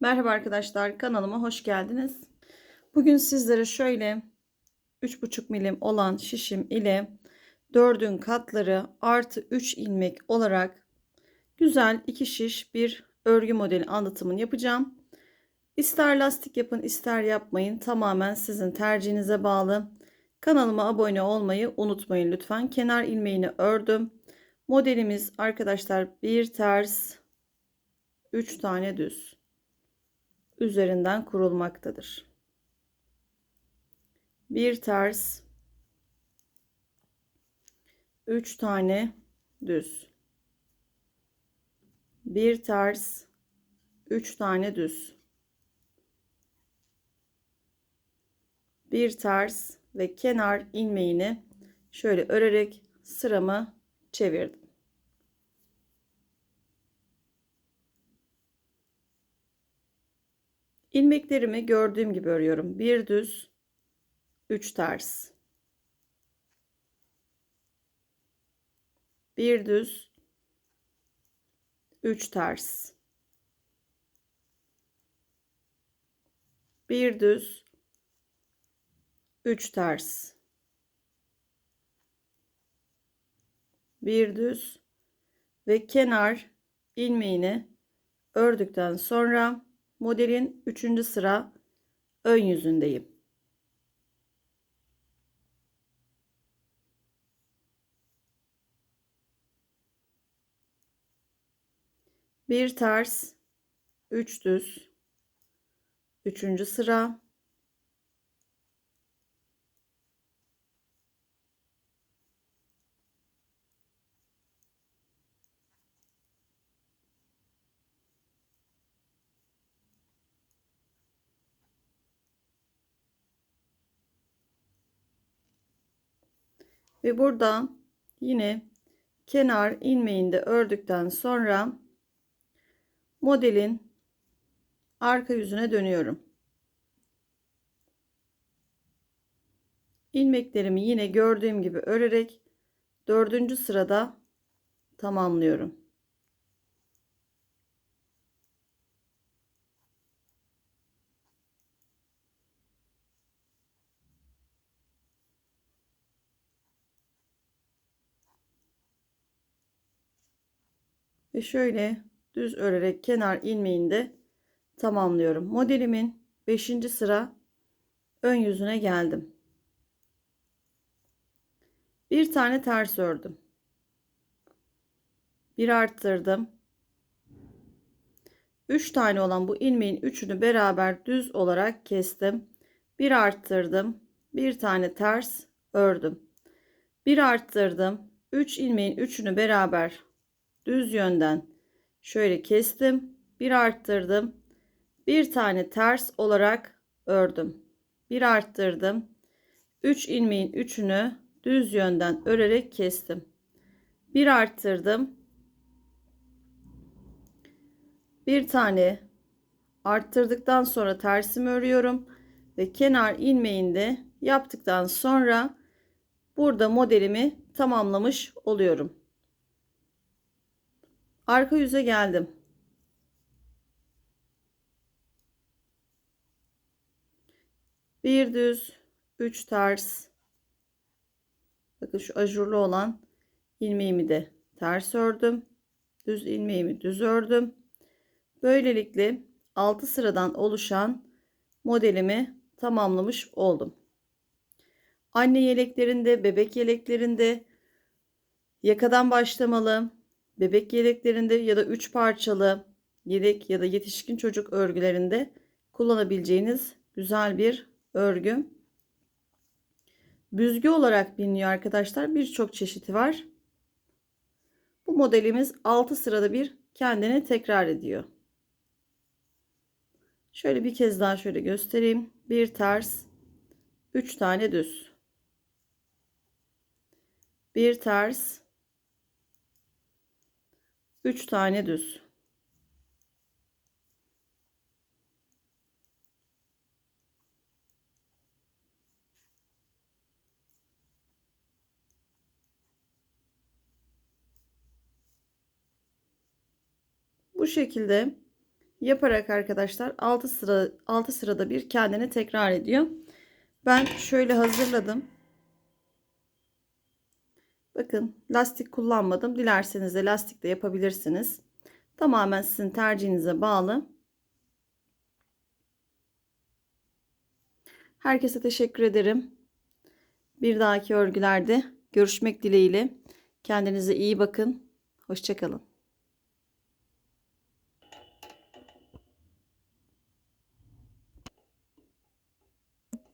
Merhaba arkadaşlar kanalıma hoş geldiniz. Bugün sizlere şöyle 3,5 milim olan şişim ile 4'ün katları artı 3 ilmek olarak güzel iki şiş bir örgü modeli anlatımını yapacağım. İster lastik yapın ister yapmayın tamamen sizin tercihinize bağlı. Kanalıma abone olmayı unutmayın lütfen. Kenar ilmeğini ördüm. Modelimiz arkadaşlar bir ters 3 tane düz üzerinden kurulmaktadır. Bir ters, üç tane düz. Bir ters, üç tane düz. Bir ters ve kenar ilmeğini şöyle örerek sıramı çevirdim. İlmeklerimi gördüğüm gibi örüyorum. Bir düz, üç ters. Bir düz, üç ters. Bir düz, üç ters. Bir düz ve kenar ilmeğini ördükten sonra modelin 3. sıra ön yüzündeyim. Bir ters, 3 düz, 3. sıra Ve burada yine kenar ilmeğinde ördükten sonra modelin arka yüzüne dönüyorum. ilmeklerimi yine gördüğüm gibi örerek dördüncü sırada tamamlıyorum. Ve şöyle düz örerek kenar ilmeğinde tamamlıyorum. Modelimin 5. sıra ön yüzüne geldim. Bir tane ters ördüm. Bir arttırdım. 3 tane olan bu ilmeğin üçünü beraber düz olarak kestim. Bir arttırdım. Bir tane ters ördüm. Bir arttırdım. 3 ilmeğin üçünü beraber düz yönden şöyle kestim. Bir arttırdım. Bir tane ters olarak ördüm. Bir arttırdım. 3 ilmeğin üçünü düz yönden örerek kestim. Bir arttırdım. Bir tane arttırdıktan sonra tersimi örüyorum ve kenar ilmeğinde yaptıktan sonra burada modelimi tamamlamış oluyorum. Arka yüze geldim. Bir düz, üç ters. Bakın şu ajurlu olan ilmeğimi de ters ördüm. Düz ilmeğimi düz ördüm. Böylelikle 6 sıradan oluşan modelimi tamamlamış oldum. Anne yeleklerinde, bebek yeleklerinde yakadan başlamalı, bebek yeleklerinde ya da 3 parçalı yelek ya da yetişkin çocuk örgülerinde kullanabileceğiniz güzel bir örgü. Büzgü olarak biliniyor arkadaşlar. Birçok çeşidi var. Bu modelimiz 6 sırada bir kendini tekrar ediyor. Şöyle bir kez daha şöyle göstereyim. Bir ters, 3 tane düz. Bir ters, 3 tane düz. Bu şekilde yaparak arkadaşlar 6 sıra 6 sırada bir kendini tekrar ediyor. Ben şöyle hazırladım. Bakın lastik kullanmadım. Dilerseniz de lastik de yapabilirsiniz. Tamamen sizin tercihinize bağlı. Herkese teşekkür ederim. Bir dahaki örgülerde görüşmek dileğiyle. Kendinize iyi bakın. Hoşçakalın.